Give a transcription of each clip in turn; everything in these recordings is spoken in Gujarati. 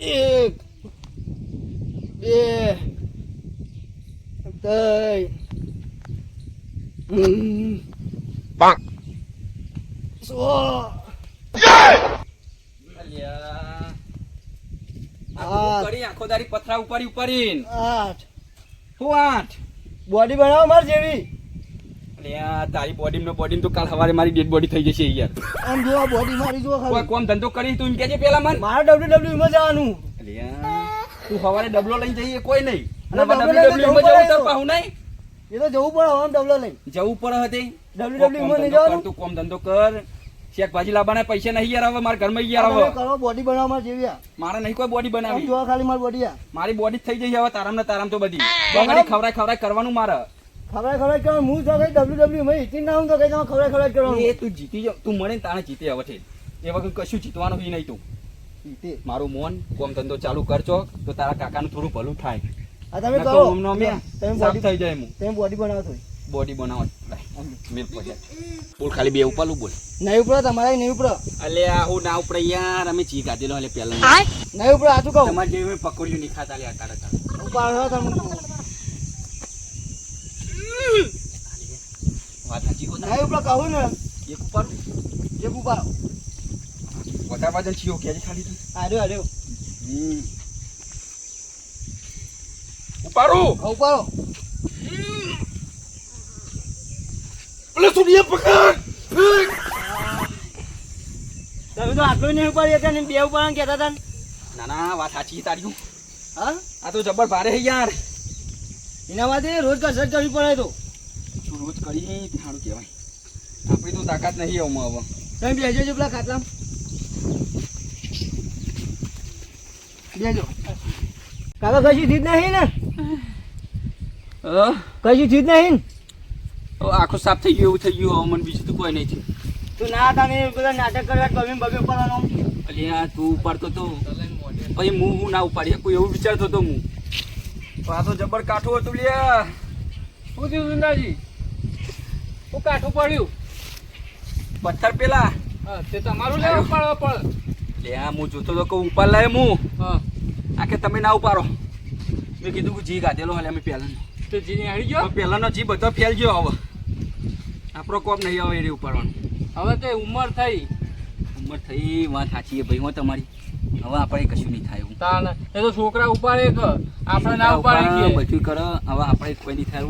એક બે ત્રણ પાંચ. કરી આખો દાડી પથરા ઉપાડી ઉપાડીને. આઠ. શું આઠ? બોડી બનાવો માર જેવી. અલ્યા, તારી બોડી નો બોડી તો કાલ સવારે મારી ડેડ બોડી થઈ જશે યાર. આમ જોવા બોડી મારી જો કોઈ કોમ ધંધો કરી તું એમ કેજે પેલા મન? મારે ડબલ્યુ ડબલ્યુ માં જવાનું. અલ્યા, તું સવારે ડબલો લઈને જઈએ કોઈ નહીં. અને ડબલ્યુ ડબલ્યુ માં જવું જવું તો પાહું નહીં? એ તો જવું પડે આમ ડબલો લઈને. જવું પડે હતે ડબલ્યુ ડબલ્યુ માં નહીં જવાનું? તું કોમ ધંધો કર. શાકભાજી લાવવાના પૈસા નહીં યાર હવે મારા ઘરમાં યાર આ હવે. કરો બોડી બનાવવા જેવી આ. મારે નહીં કોઈ બોડી બનાવી જોવા ખાલી માર બોડી આ. મારી બોડી થઈ જઈ હવે તારામ ને તારામ તો બધી. ખવરાય ખવરાય કરવાનું મારે. ખબર ખબર કરો હું તો કઈ ડબલ્યુ ડબલ્યુ મેં જીતી ના હું તો કઈ તમે ખબર ખબર કરો એ તું જીતી જાવ તું મળે ને તાણે જીતે હવે છે એ વખત કશું જીતવાનું નહીં તું. મારું મોન કોમ ધંધો ચાલુ કરજો તો તારા કાકાનું થોડું ભલું થાય. આ તમે કરો તમે બોડી થઈ જાય હું તમે બોડી બનાવો છો બોડી બનાવો. મેં પહોંચે બોલ ખાલી બે ઉપાલું બોલ. નહીં ઉપડો તમારે નહીં ઉપડો. અલે આ હું ના ઉપડે યાર અમે ચી કાઢેલો એટલે પહેલા નહીં ઉપડો તું કહું? તમારે જેવી મેં પકોડીઓ નહીં ખાતા લે અટાડે અટાડે. ઉપાડો તમે. વાત સાચી હો નહીં ઉપડો. કહું ને એક ઉપાડું એક ઉપાડો વધારે વજન છીઓ કે ખાલી આર્યો આર્યો હમ ઉપાડું ઉપાડો પેલે સુનિયા પકડ તમે તો આટલું નહીં ઉપાડી હતા ને બે ઉપાડવાનું કહેતા હતા ના ના વાત સાચી તારી. હા? આ તો જબર ભારે યાર. એના માટે રોજ કસરત કરવી પડે તો. તું રોજ કરી સારું કહેવાય. આપણી તો તાકાત નહીં આવું. હવે તમે બેસજો છો પેલા ખાટલામાં. બેજો. કાકા કશું જીત નહીં ને? કશું કશી ચીજ નહીં આખો સાફ થઈ ગયું એવું થઈ ગયું મને બીજું તો કોઈ નહીં થયું. તું ના હતા ને બધા નાટક કરવા બબે બબે પડવાનો અલ્યા તું ઉપાડતો તો. પછી હું હું ના ઉપાડી શકું એવું વિચારતો તો હું. આ તો જબર કાઠું હતું લ્યા. શું થયું સુંદાજી હું કાઠું પડ્યું? પથ્થર પેલા. હા તે તમારું લેવા પડે પડે આ હું જોતો તો કહું ઉપાડ લાય હું. આખે તમે ના ઉપાડો. મેં કીધું કે જી ગાધેલો હાલે અમે પહેલાનો. તો જી હારી ગયો? પહેલાનો જી બધો ફેલ ગયો હવે. આપણો કોપ નહીં આવે એ ઉપાડવાનો. હવે તે ઉંમર થઈ. ઉંમર થઈ વાત સાચી ભાઈ હું તમારી. હવે આપણે કશું નહીં થાય એવું. એ તો છોકરા ઉપાડે કે આપણે ના ઉપાડે કે? બધું કરો. હવે આપણે કોઈ નહીં થાય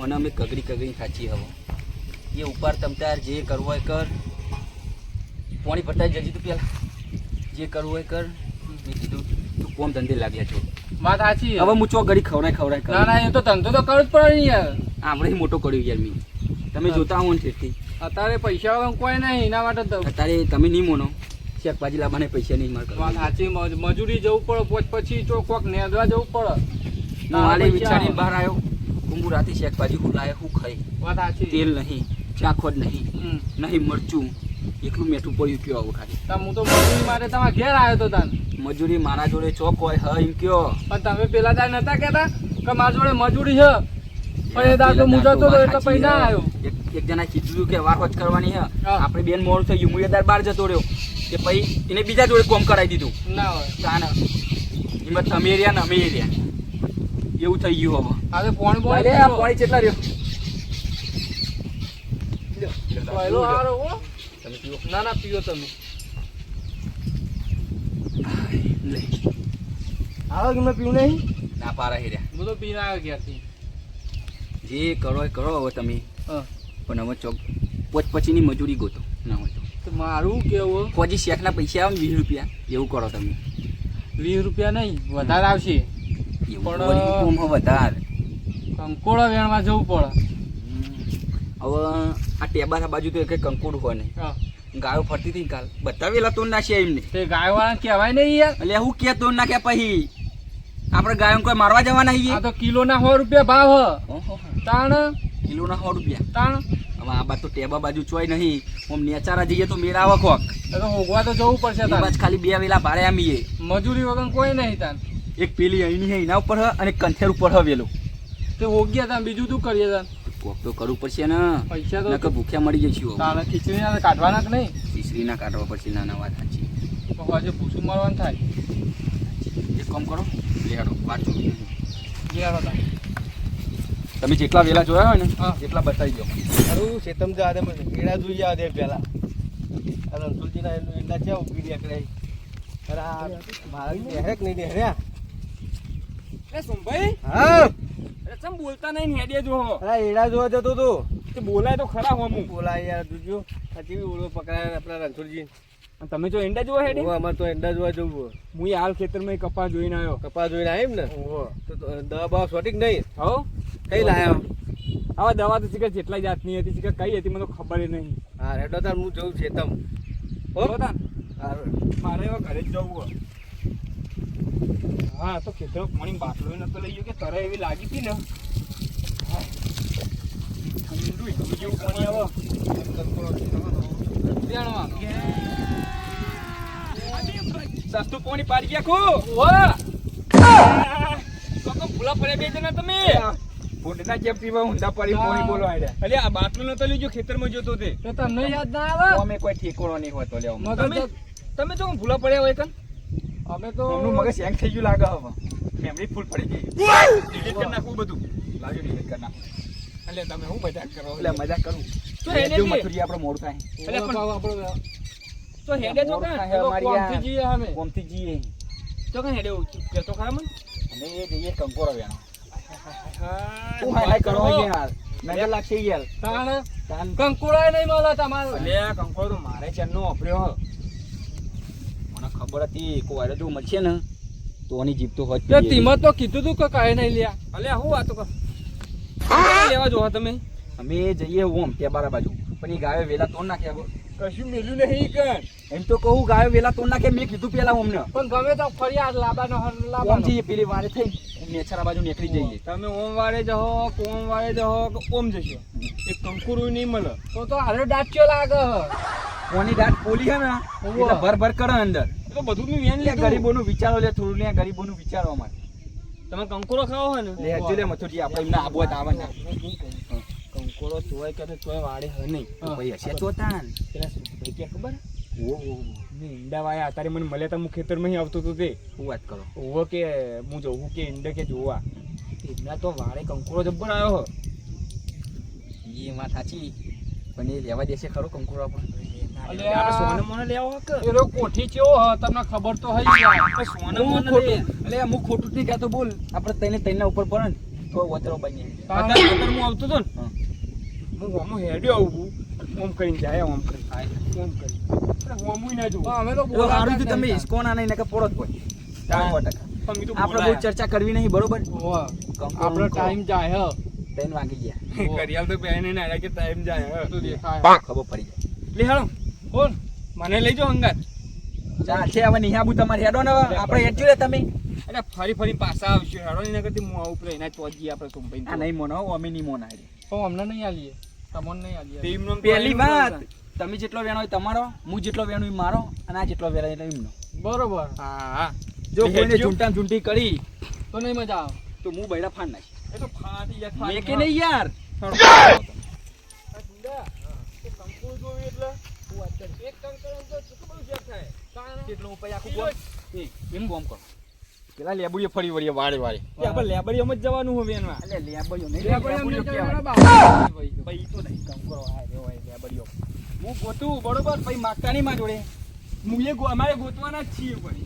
ઓને અમે કગરી કગરી સાચી હવે. એ ઉપાડ તમતાર જે કરવું હોય કર. પાણી ભરતા જજી તું પેલા. જે કરવું હોય કર. મેં કીધું તું કોમ ધંધે લાગ્યા છો. વાત સાચી હવે હું ચો ઘડી ખવડાય ખવડાય ના ના એ તો ધંધો તો કરવો જ પડે નહીં યાર. આપણે મોટો કર્યો યાર મેં. તમે જોતા હો ને તેથી અત્યારે પૈસા કોઈ નહીં એના માટે અત્યારે તમે નહીં મોનો. શાકભાજી લાવવાને પૈસા નહીં મળે સાચી મજૂરી જવું પડે પોચ પછી જો કોક નેદવા જવું પડે. હું હાલે વિચારી બહાર આવ્યો. હું રાતે શાકભાજી હું લાવે હું ખાઈ. તેલ નહીં ચાખો જ નહીં. નહીં મરચું એકલું મેઠું પડ્યું કયો આવું ખાલી. હું તો મજૂરી મારે તમારા ઘેર આવ્યો તો તાન. મજૂરી મારા જોડે ચોક હોય હ એમ કયો. પણ તમે પેલા દાડ નતા કેતા કે મારા જોડે મજૂરી છે? પણ એ દાડ તો હું જતો હતો એટલે પૈસા આવ્યો. એક જણા કીધું કે વાર કરવાની હે હા. આપણે બેન મોડું થઈ ગયું હું એ દાડ બહાર જતો રહ્યો. કે પછી એને બીજા જોડે કોમ કરાવી દીધું. ના હોય. ના એમાં તમે રહ્યા ને અમે રહ્યા. એવું થઈ ગયું હવે. આ તો પોણ બોલ અરે આ પાણી કેટલા રહ્યો? પહેલો હારો હો. તમે પીવો. ના ના પીઓ તમે. આવો કે મેં પીવું નહીં? ના પારા હેર્યા. હું તો પીને આવ્યો ક્યાંથી જે કરો એ કરો હવે તમે. હા. પણ હવે ચોક પોચ પછીની મજૂરી ગોતો. ના હોય તો. તો મારું કેવું? પછી શેખના પૈસા આવે ને વીસ રૂપિયા. એવું કરો તમે. વીસ રૂપિયા નહીં વધારે આવશે. પણ- વધારે. કંકોડા વેણવા જવું પડે. હવે આ ટેબાના બાજુ તો એક કંકુડ હોય નહીં. ગાયો ફરતી હતી ને કાલ. બધા વેલા તોડ નાખ્યા એમને. તે ગાયવાળા કહેવાય નહીં યાર. એટલે હું કે તોડ નાખ્યા પછી? આપણે ગાયો કોઈ મારવા જવાના આ તો તો કિલોના સો રૂપિયા ભાવ હ. તાણ? કિલો કિલોના સો રૂપિયા. તાણ? હવે આ બાજુ ટેબા બાજુ ચોય નહીં. હું નેચારા જઈએ તો મેળા આવે કોક તો હોગવા તો જવું પડશે તાણ ખાલી બે વેલા ભાડે આમીએ. મજૂરી વગર કોઈ નહીં તાણ એક પેલી અહીંની હે એના ઉપર હ અને કંઠેર ઉપર હ વેલો. તે હોગ્યા તાણ બીજું શું કરીએ તાણ કોક તો કરવું પડશે ને. પૈસા નકર તો ભૂખ્યા મળી જઈશું તાણે ખીચડી કાઢવાના કે નહીં? ખીચડી ના કાઢવા પડશે નાના વાત સાચી. હજે ભૂસું મારવાનું થાય. એક કામ કરો લેડો વાત લેડો નહીં. તમે જેટલા વેલા જોયા હોય ને એટલા બતાવી દો. સારું શેતમ જા આદે મને એડા જોઈ જા દે પેલા અને અંતુલજીના એનું એડા છે ઊભી નીકળે અરે આ ભારત નેહરે કે નહીં નેહર્યા એ સોમભાઈ? હા. અરે ચમ બોલતા નહીં ને હેડે જો. અરે એડા જોવા જતો તો. તે બોલાય તો ખરા હોમું બોલાય યાર જોજો. હજી બી ઓળો પકડાય આપણા રણછોડજી. તમે જો એંડા જોવા હેડે? હું અમારે તો એંડા જોવા જવું હું હાલ ખેતરમાં કપા જોઈને આવ્યો. કપા જોઈને આવ્યું ને? તો તો દવા બવા સોટિક નહીં? હો. કઈ લાયો? આવા દવા તો શીખર જેટલા જાતની હતી શીખર કઈ હતી મને ખબર નહીં. હા રેડો તાર હું જઉં છે તમ. મારે એવા ઘરે જ જવું હા તો ખેતરો પાણી બાટલો નતો લઈ ગયો કે તરે એવી લાગી હતી ને? ઠંડુ એવું જેવું પાણી આવે. સસ્તું પાણી પાડી ગયા ખો. ભૂલા પડ્યા બે જણા તમે. ઊંડના જેમ પીવા ઊંડા પડી પોણી બોલો આડે અલે આ બાટલો નતો લઈ ખેતરમાં જોતો તે. તો તમને યાદ ના આવે? અમે કોઈ ઠેકોણો નહીં હોતો લેવા તમે તમે તો ભૂલા પડ્યા હોય કન અમે તો એમનું મગજ હેંગ થઈ ગયું લાગે હવે. મેમરી ફૂલ પડી ગઈ. ડિલીટ કરી નાખવું બધું. લાગ્યું ડિલીટ કરી નાખો. એટલે તમે હું મજાક કરો? એટલે મજાક કરું. તો એને મથુરી આપણે મોડું થાય. એટલે પણ આપણો તો હેડે કાં? તો કોમથી આ અમે? કોમથી જીએ તો કાં હેડે કહેતો ખરા મને? અમે એ જઈએ કંકોરો વેણો. શું હાય હાય કરો યાર. નજર લાગશે યાર. તાણ? તાન કંકુળાય નહીં મળે તમારે. લે કંકોડો તો મારે ચેનનો ઓપર્યો મને ખબર હતી કોઈ જો મળશે ને તો આની જીભ તો હોત તે તીમત તો કીધું તું કે કાય નહીં લ્યા. અલે હું વાતો કર? લેવા જો તમે? અમે જઈએ ઓમ તે બારા બાજુ. પણ એ ગાયો વેલા તોડ નાખ્યા કશું મેલ્યું નહીં કર એમ તો કહું ગાયો વેલા તોડ નાખે મેં કીધું પેલા ઓમને પણ ગમે તો ફરિયાદ લાબાનો લાબાનો. પેલી વારે થઈ. નેચરા બાજુ નીકળી જઈએ. તમે ઓમ વાળે જહો કોમ વાળે જહો કે ઓમ જશો? એ કંકુરુ નહીં મળે. તો તો હારે ડાચ્યો લાગે કોની દાંત પોલી હે ને? એટલે ભર ભર કરે અંદર. તો બધું મેં વેન લે ગરીબોનું વિચારો લે થોડું લે ગરીબોનું વિચારો અમારે. તમે કંકુરો ખાવો હે ને? લે હજુ લે મથુરજી આપણે એમને આબો આવે ને. કંકોરો તોય કે તોય વાળે હે નહીં. ભાઈ હશે તો તાન પેલા ભાઈ કે ખબર? ને ઈંડા વાયા. અત્યારે મને મળ્યા તા હું ખેતરમાં અહીં આવતો હતો તે. હું વાત કરો. ઓવો કે હું જોઉં કે ઈંડા કે જોવા. ઈંડા તો વાળે કંકોરો જબ્બર આવ્યો એ વાત સાચી પણ એ લેવા દેશે ખરો કંકુરો પણ કોઠી કેવો તમને ખબર તો હઈ ગયા હું ખોટું નહીં કહેતો બોલ. આપણે તઈને તઈના ઉપર પડે ને તો વતરો બની અત્યારે અત્યારે હું આવતો હતો ને. હું હેડ્યો આવું. ઓમ કરીને જાય ઓમ કરીને ઓમ કરીને. હોમુય ના તો અમે તો જ થયું તમે હિસકોના નહીં નકર પોળો જ કોઈ આપણે બહુ ચર્ચા કરવી નહીં બરોબર? આપણો ટાઈમ જાય હ. ત્રણ વાગી ગયા. કરિયાલ તો પહેરીને ના રાખે ટાઈમ જાય હે. તો દેખાય. ખબર પડી લે હાલો. કોણ મને લઈ જો અંગત જાય છે હવે નિહાબુ તમારે હેડો ને. આપણે હેડજો રે તમે. એટલે ફરી ફરી પાછા આવશે. હેડો એના કરતી હું આવું પેલા એના તો જઈએ આપણે સુંભાઈ ના નહીં મોનો હો, અમે નહીં મોના. તો અમને નહીં આલીએ. તમને તો પહેલી વાત તમે જેટલો વેણો હોય તમારો હું જેટલો વેણો હોય મારો અને આ જેટલો વેણો એટલે એમનો. બરોબર. હા. હા જો કોઈને ઝૂંટા ઝૂંટી કરી તો નહીં મજા આવે. તો હું બૈડા ફાડ નાખી. એ તો ફાટી જાય મેં કે નહીં યાર? કેટલું ઉપાય આખું બોલ એમ બોમ કરો. પેલા લેબડીઓ ફરી વળીએ વાળે વાળે. આપણે લેબડીઓમાં જ જવાનું હોય એમાં એટલે લેબડીઓ નહીં લેબડીઓ. ભાઈ તો નહીં કામ કરો રહ્યો લેબડીઓ. હું ગોતું બરોબર ભાઈ માગતા નહીં માં જોડે. હું એ અમારે ગોતવાના જ છીએ ભાઈ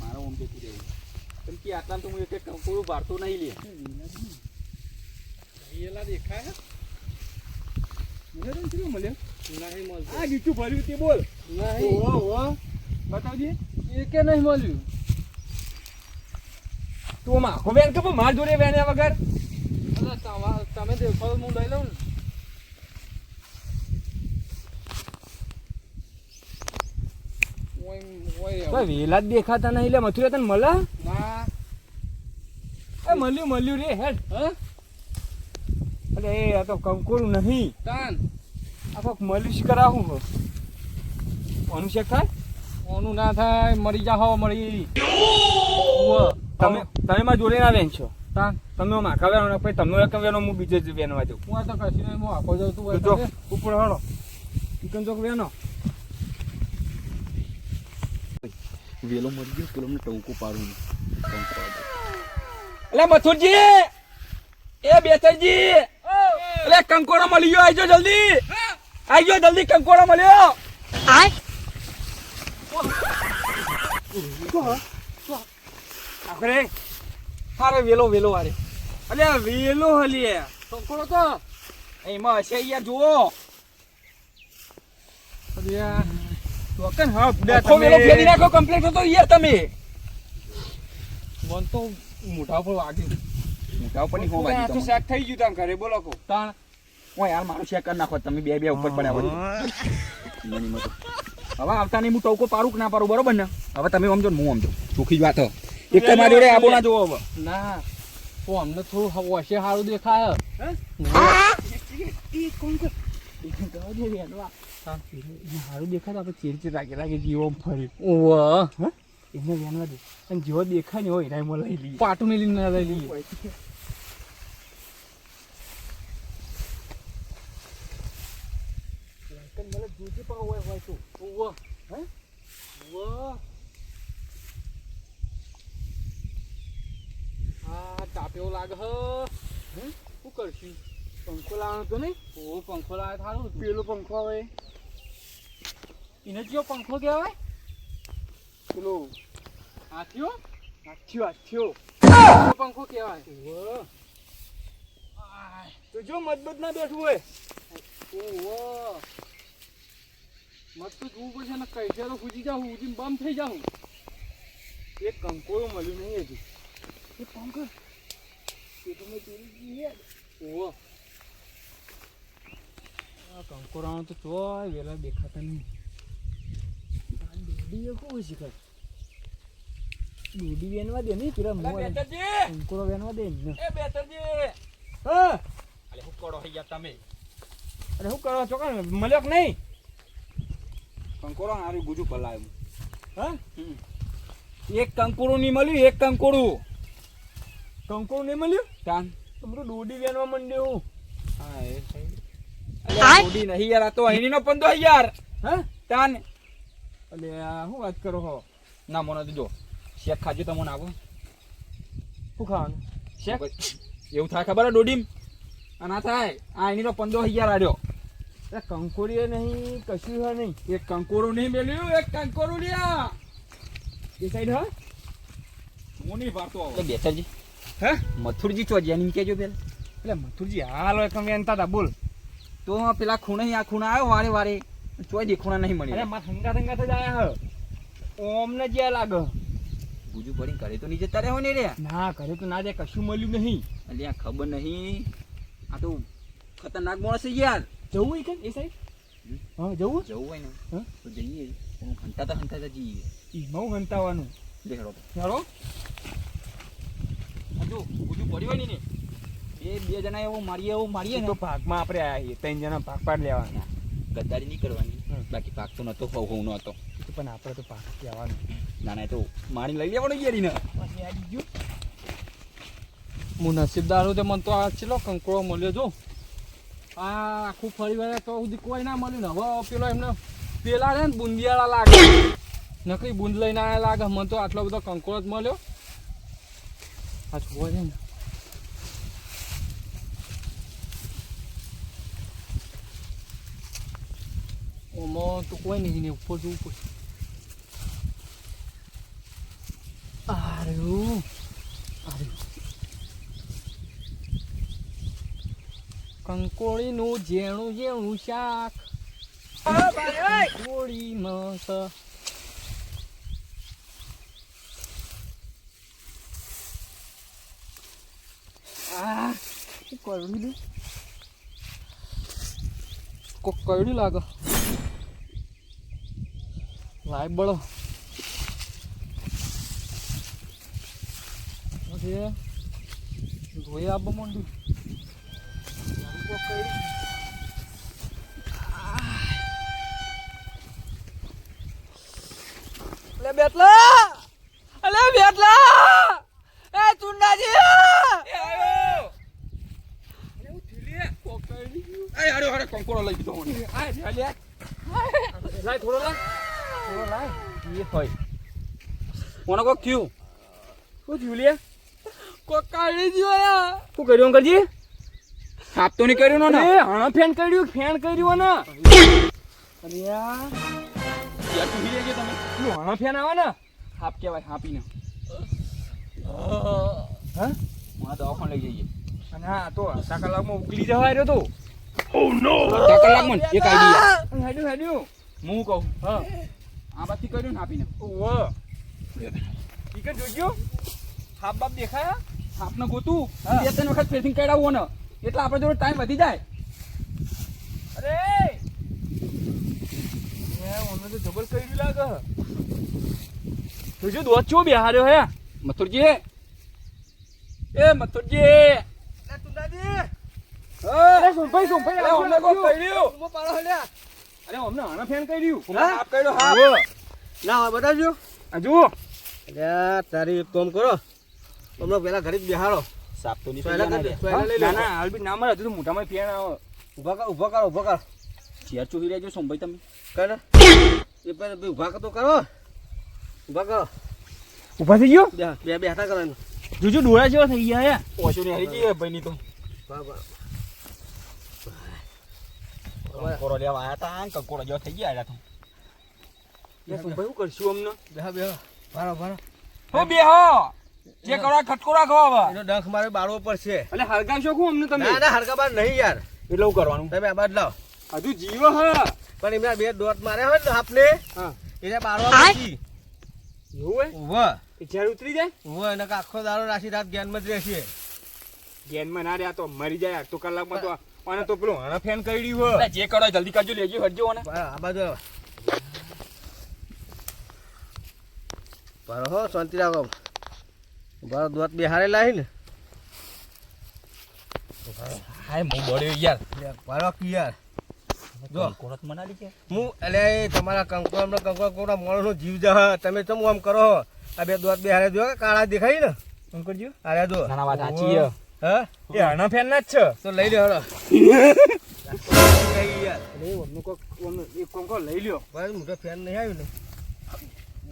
મારો ઓમ જતું રહેવું કેમ કે આટલા તો હું એક કંકુરું ભારતો નહીં લે. દેખાય મને તો કેવું મળ્યો નહીં મળતું. આ ગીચું ભર્યું તે બોલ. નહીં. ઓહો ઓહો. બતાવજે. એ કે નહીં મળ્યું. તું આમ વેન કે માર જોડે વેન્યા વગર? તમે દેખો હું લઈ લઉં ને. વેલા જ દેખાતા નહીં લે મથુરા તને મળે? એ મળ્યું મળ્યું રે હેડ. હા? અરે એ આ તો કંકોરું નહીં. તાન. આ કોક મળ્યું છે કરાવું હો. કોનું શેક થાય ઓનું ના થાય મરી જાહો મરી. ઉવ્વ. તમે તમે મારા જોડે ના વેન છો? તાન. તમે આખા વેનો પછી તમને એક વેનો હું બીજે જ વેનવા જાઉં. હું આ તો કશી નહીં હું આખો જાઉં તું જો ઉપર હળો ચિકન ચોક વેનો વેલો મરી ગયો પેલો મને ટંકો પાડું ટંકો એટલે મથુરજી! એ બેસરજી એટલે કંકોડો મળી ગયો આવજો જલ્દી. આવજો જલ્દી કંકોડો મળ્યો. આખરે હારે વેલો વેલો વારે અલ્યા વેલો હલીએ. કંકોડો તો. એમાં હશે યાર જુઓ. ચોકન હા આખો વેલો ફેરી નાખો કમ્પ્લીટ હતો યાર તમે. મન તો મોઢા પર વાગ્યું. મોટા ઉપરની હોવા દીધો તો શેક થઈ ગયું તાર ઘરે બોલો કો તાણ. ઓય યાર મારું શેક કરી નાખો તમે બે બે ઉપર પડ્યા હોય મની મત હવે આવતા નહીં હું ટોકો પારું કે ના પાડું બરોબર ને? હવે તમે સમજો ને હું સમજો ચોખી જ વાત એક તો મારી જોડે આબો ના જોવો હવે. ના તો અમને થોડું વશે સારું દેખાય. સારું દેખાય તો આપણે ચીર ચીર રાખી રાખી જીવો ફરી. ઓહ એને વેનવા દે. અને જેવો દેખાય ને હોય એના લઈ લઈએ. પાટું ને લઈને લઈ લઈએ. આ લાગે શું કરશું પંખો લાવવાનો તો નહીં ઓ પંખો લાવે થારું પેલો પંખો આવે એને કયો પંખો કહેવાય પેલો હાથીઓ હાથીઓ હાથીઓ પંખો કહેવાય. આય, તો જો મજબૂત ના બેઠું હોય ઓહો મત તો જોવું પડશે ને કૈસે તો ફૂજી જાઉં ઉજીને બમ થઈ જાઉં. એક કંકોળો મળ્યું નહીં હજી. એ પંખ. પેટમાં ચોરી ગઈ ઓહો. તો ચોય વેલા દેખાતા નહીં. દોડી એ કોઈ શીખર દોડી વેનવા દે નહીં પેલા મોં કંકોરો વેનવા દે ને. એ બેતરજી હા. અરે હું કરો થઈ ગયા તમે. અરે શું કરો ચોકા મળ્યો કે નહીં? કંકોરો હારી ગુજુ પલાયું હા? હમ. એક કંકોડું નહીં મળ્યું એક કંકોડું. કંકોડું નહીં મળ્યું? તાન. તો બધું દોડી વેનવા માંડ્યું હા. એ મોડી નહીં યાર આ તો અહીંનો નો પંદો યાર હા? તાન. અલે શું વાત કરો હો? ના મને તો જો શેક ખાજો તો મને આવો. શું ખાવાનું? શેક? એવું થાય ખબર હે ડોડીમ આ ના થાય. આ અહીંનો પંદો હજાર આડ્યો. એ કંકોરીએ નહીં કશું હે નહીં. એક કંકોરું નહીં મેલ્યું એક કંકોરું લ્યા. એ સાઈડ હા. હું નહીં પાડતો એ બેસરજી હે? મથુરજી ચો જેની કેજો પેલા. એટલે મથુરજી હાલ હોય તમે એનતા તા બોલ. તો પેલા ખૂણે આ ખૂણા આવ્યો વારે વારે. ચોય દેખુણા નહીં અરે મળી માર હંગા હંગા થઈ જાય હ. ઓમને જ્યાં લાગે. બુજુ પડીને ઘરે તો નહીં જતા રહ્યો ને રે. ના ઘરે તો ના જાય કશું મળ્યું નહીં. અલ્યા ખબર નહીં. આ તો ખતરનાક માણસ છે યાર. જવું હોય કે એ સાઈડ હા જવું જવું હોય ને હા? તો જઈએ હું હંતાતા હંતાતા જઈએ ઈમાં હું હંતાવાનું તો. ચાલો હજુ ગુજુ પડ્યો હોય ને એ બે જણા એવું મારીએ એવું મારીએ ને તો ભાગમાં આપણે આયા છીએ ત્રણ જણા ભાગ પાડ લેવાના ગદ્દારી નહીં કરવાની બાકી પાક તો નતો હોવ હોવ નતો પણ આપણે તો ભાગ લેવાનું ના ના એ તો મારી લઈ લેવાનું ગેરીને હું નસીબદાર છું તે મને તો આ છેલ્લો કંકોળો મળ્યો જો આ આખું ફરી વાર તો સુધી કોઈ ના મળ્યું ને. હવે પેલો એમને પેલા છે ને, બુંદિયાળા લાગે. નકરી બુંદ લઈને આયા લાગે. મને તો આટલો બધો કંકોળ જ મળ્યો. આ જોવા છે ને. ઓમાં તો કોઈ નહીં ઉપર જવું પડશે. આર્યું કંકોળીનું ઝેણું ઝેણું શાક. કોળી મસ. કોક કર્યું લાગે. લાય બળો. ધોઈ આપવા માંડ્યું અલે બેટલા અલે બેટલા એ ચુંડાજી કોક કર્યું એ હાડો હાડો કંકોડો લઈ દીધો મને આ લ્યા લાય થોડો લાય થોડો લાય એ હોય કોને કોક થયું શું થયું લે કોક કાઢી દ્યો યાર શું કર્યું અંકલજી સાપ તો નહીં કર્યું ને હણ ફેન કર્યું ફેન કર્યું ને અરે યાર. તું હિલે તમે. તું હણ ફેન આવે ને હાપ કહેવાય સાપીને હા? મને દવાખાને લઈ જઈએ. અને હા તો અડધા કલાકમાં ઉકલી જવા રહ્યો તો. અડધા કલાકમાં એક આઈડિયા. હેડ્યું હેડ્યું. હું કહું? હા. આ બાજથી કર્યું ને આપીને ઠીક જોઈ જોજો. હાફ બાપ દેખાયા? હાપને ગોતું. બે ત્રણ વખત ફેસિંગ કરાવવો ને એટલે આપણે જોડે ટાઈમ વધી જાય. અરે! ઓને તો જબર કર્યું લાગે. જોજો દોત ચો બેહાર્યો હે. મથુરજી. એ મથુરજી. અરે સોમભાઈ સોમભાઈ અરે, અમને પાડો હેલ્યા. અરે અમને આના ફેન સાપ કર્યો હા? ના બતાવજો. આ જુઓ. અલ્યા તારી એક કામ કરો. હમણાં પેલા ઘરે જ બેહાડો. સાપ તો નહીં ના કરી લઈ ના ના બી ના મળે હજુ તો મોટામાં ફેન આવે ઊભા કર ઊભા કર ઊભા કર. ચેર ચોહી રહેજો સંભાઈ તમે. કર. એ પર બે ઊભા તો કરો. ઊભા કરો. ઊભા થઈ ગયો? બે બે બેઠા કરો એનું જોજો ડોળા જેવા થઈ ગયા હે. ઓછું નહીં હરી ભાઈ ની તો. બા બા લેવા આયા તા આંક કોરો જેવા થઈ ગયા આયા તો. સોમભાઈ શું કરશું અમને? બેહા બેહા. ભારો ભારો હો બે હો જે કરવા ખટકો રાખો હવે. એનો ડંખ મારે બાળવો પડશે. એટલે હરગાવશો શું અમને તમે? ના ના બાર નહીં યાર. એટલું કરવાનું? તમે આ બદલાવ હજુ જીવો હ. પણ એમના બે દોટ મારે હોય ને આપને હા. એને બાળવા પછી એવું હે? ઊભા જ્યારે ઉતરી જાય? ઊભા એને આખો દારો રાશી રાત જ્ઞાનમાં જ રહેશે. ગેનમાં ના રહ્યા તો મરી જાય તો કલાકમાં તો અને તો પેલું હણા ફેન કરી હે એટલે જે કરો જલ્દી કરજો લેજો હટજો ને આ બાજુ પર હો શાંતિ રાખો. ભારો દોત બેહારે લાવી ને? હાય હું બળ્યો યાર. લે, કી યાર. જો. કોરત મનાલી છે હું એટલે તમારા કંકુ હમણાં કંકુ કોના માણસનો જીવ જહ તમે ચમ આમ કરો આ બે દોત બેહારે જો કાળા દેખાય ને. જીવ આરે જો. ના ના વાત સાચી હે. હા? એ હણા ફેન ના જ છે? તો લઈ લે હળો અરે કો લઈ લ્યો. ફેન નહીં આવ્યું ને.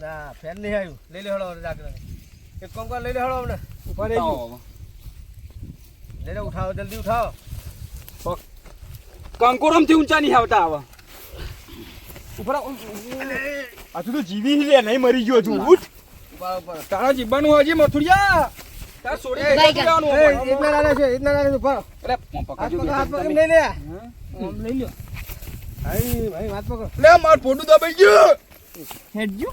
ના ફેન નહીં આવ્યું. લઈ લે હળો ડાકરા એક કામ કર લઈ લે હળો અમને. ઉપર રહેજો તો લઈ લે ઉઠાવો જલ્દી ઉઠાવો. કંકોરમથી ઊંચા નહીં આવતા આવા. ઉપર આ તું તો જીવી લે નહીં મરી ગયો છું ઉઠ. તારા જીવવાનું હજી મથુરિયા. તાર છોડી એ, દે જવાનું એટલા નાના છે છે અરે હાથ પકડજો હાથ પકડ લઈ લે. આમ લઈ લ્યો. ભાઈ ભાઈ હાથ પકડ. લે માર ફોટો દબાઈ ગયો. હેડો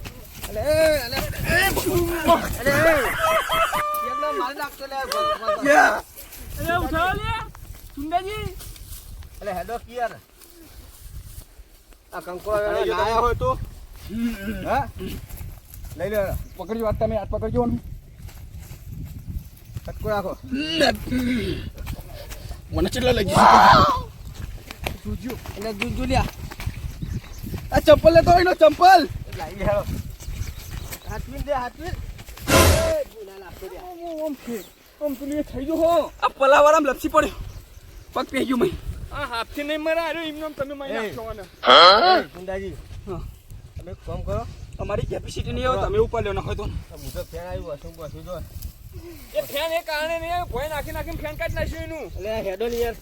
લઈ લે. પકડજો હાથ તમે હાથ પકડજો ને કટકો રાખો મને ચેટલા લઈ જુજુ એટલે જુજુ લ્યા આ ચંપલ લેતો હોય ચંપલ. લાવી લે હાથવીન દે હાથવીન. આમ છે પેલું એ થઈ ગયો હો આ પલાવાળામાં લપસી પડ્યો. પગ પહેર્યું મેં. આ હાથથી નહીં મરા અરે એમને આમ તમે. નાખશો આને. ગુંડાજી. તમે કામ કરો. અમારી કેપેસિટી નહીં આવે તમે ઉપર લ્યો હોય તો. આ ફેન આવ્યું હશું બસું જો એ ફેન એ કારણે નહીં ભોય નાખી નાખીને ફેન કાઢી નાખ્યું એનું. એટલે હેડો ની યાર.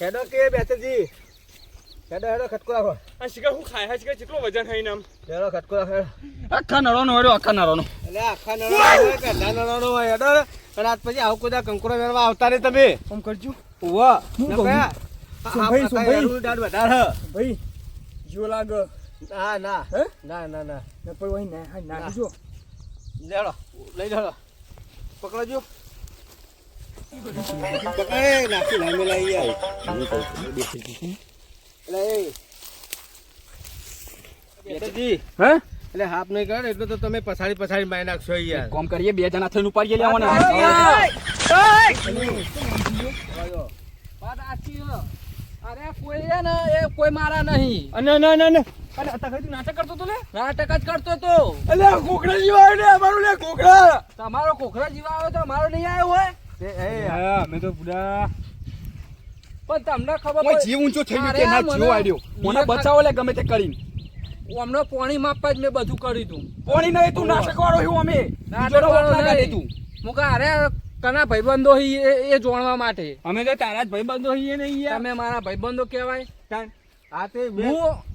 હેડો કે બેતરજી હેડો હેડો ખટકો રાખો આ શિકાર હું ખાય? છે શિકાર કેટલો વજન હોય આમ હેડો ખટકો રાખો આખા નળો નો આખા નળો એટલે આખા નળો હોય કે હોય હેડો. આજ પછી આવું કોઈ દાડો વેરવા આવતા રે તમે. આમ કરજો. હું કહું? હેડું દાડ વધારે. ભાઈ લાગે. ના ના. હે? ના ના ના. ને વહી ના હા નાખજો લે લઈ લે હેડો પકડજો. પકડે નાખી લાઈ લાવી યાર એટલે એ. બેતરજી હે? એટલે હાફ નહીં કરે એટલે તો તમે પછાડી પછાડી મારી નાખશો યાર. કોમ કરીએ બે જણા થઈને ઉપાડીએ લેવાના. અરે કોઈ ને એ કોઈ મારા નહીં. અને ના ના ના નાટક કરતો તો ને? નાટક જ કરતો તો અલે કોકડા જીવા ને અમારું લે કોકડા તમારો કોખરા જીવા આવ્યો તો મારો નહીં આવ્યો હોય. એ- એ હા તો પૂરા પણ તમને ખબર પડી- જીવ ઊંચો થઈ ગયો કે ના જીવ આડ્યો મને બચાવો લે ગમે તે કરીને. અમને પોણી માપવા જ મેં બધું કર્યું તું. પોણી નહીં તું નાશક વાળો હું અમે. નાટક વાળો નહીં. તું. મું અરે કના ભાઈબંધો હી એ એ જોણવા માટે. અમે તો તારા જ ભાઈબંધો છીએ ને યાર. તમે મારા ભાઈબંધો કહેવાય? આ તે હું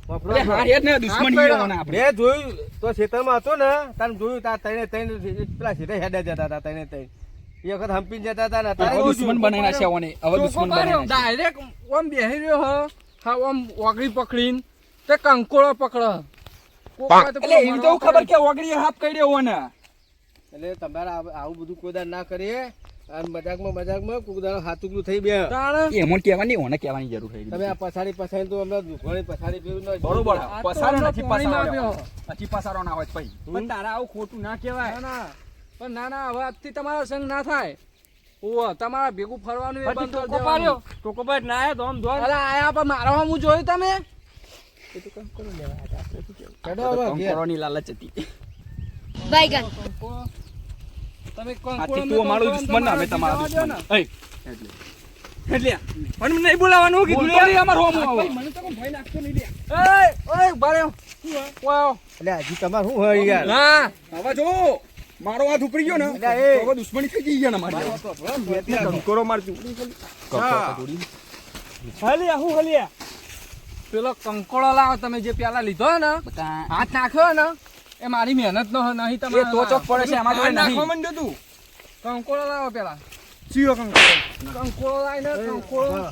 હા હા, જોયું તો ખેતરમાં હતો ને તને જોયું તાર તઈને તઈને પેલા સીધા હેડે જતા હતા તઈને તઈને એ વખત હંપી જતા હતા ને તારે હવે દુશ્મન બનાવી નાખ્યા ઓને હવે દુશ્મન બનાવી ડાયરેક્ટ ઓમ બેહી રહ્યો હ હા ઓમ ઓગળી પકડીન તે કંકોળો પકડ એટલે એવી તો ખબર કે ઓગળી હાફ કર્યો ઓને એટલે તમારે આવું બધું કોદાર ના કરીએ. અને મજાકમાં મજાકમાં કોદાર હાથુકલું થઈ બે. એ મને કહેવાની ઓને કહેવાની જરૂર છે તમે આ પછાડી પછાડી તો અમે દુખવાની પછાડી પીવું ન બરોબર અમને નથી પસારો પછી પછાડો ના હોય તો પછી. પણ તારા આવું ખોટું ના કહેવાય. ના ના. પણ ના ના હવે આજથી તમારો સંગ ના થાય. ઓહ તમારા ભેગું ફરવાનું એ બંધ કરી દેવાનું. ટોકો પર ના આયો તો આમ જો અરે આયા પણ મારવા હું જોયું તમે? ચડો હવે ઘેર. કંકોરોની લાલચ હતી. કંકોળો. તમે કોણ કોણ તું મારો દુશ્મન ના અમે તમારા દુશ્મન. એય, એટલે એટલે પણ નહીં બોલાવાનું કીધું લે અમાર હોમ આવો. મને તો ભય લાગતો નહીં લે. એય, ઓય, ઊભા રહ્યો. ઓય, એટલે હજી તમારે શું હોય યાર? ના હવે જો મારો હાથ ઉપડી ગયો ને એ- તો દુશ્મની થઈ ગઈ ગયા. ને મારી કંકોરો મારતું હલિયા હું હલિયા? પેલો કંકોળો લાવો તમે જે પેલા લીધો ને હાથ નાખ્યો ને એ મારી મહેનત નો નહીં તમે તો ચોક પડે છે આમાં જોડે નાખવા માંડ્યો તું. કંકોળો લાવો પેલા. ચિયો કંકોળો કંકોળો લાય ને કંકોળો.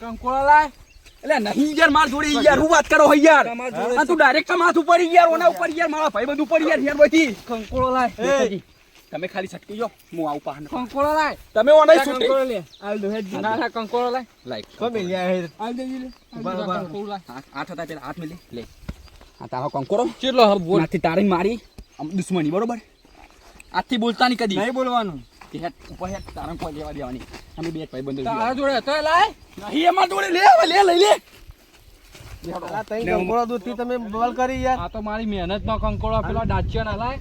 કંકોળો લાય. એટલે નહીં યાર માર જોડે યાર હું વાત કરો યાર. આ તું ડાયરેક્ટ માથ ઉપર યાર ઓના ઉપર યાર મારા ભાઈ બંધ ઉપર યાર યાર બધી. કંકોળો લાય. તમે ખાલી છટકી જો હું આવું પાહન. કંકોળો લાય. તમે ઓના લા, કંકોળો લે. આલ દો હેડ ના ના કંકોળો લાય. લાઈક દેજી લે હાલ દે, બરાબર. કંકોળો લાય. હાથ હાથ હતા પેલા આઠ મિલી લે. આ તારો કંકોરો કેટલો હર બોલ. નાથી તારી મારી. દુશ્મની બરોબર? આથી બોલતા નહીં કદી. નહીં બોલવાનું. તે હેટ ઉપર હેટ તારણ કોઈ લેવા દેવાની. અમે બે ભાઈ બંધ તારા જોડે હતો લાય? નહીં એમાં જોડે લે હવે લે લઈ લે. મારી મહેનત નો કંકોળો પેલા ડાચ્યો ના લાય.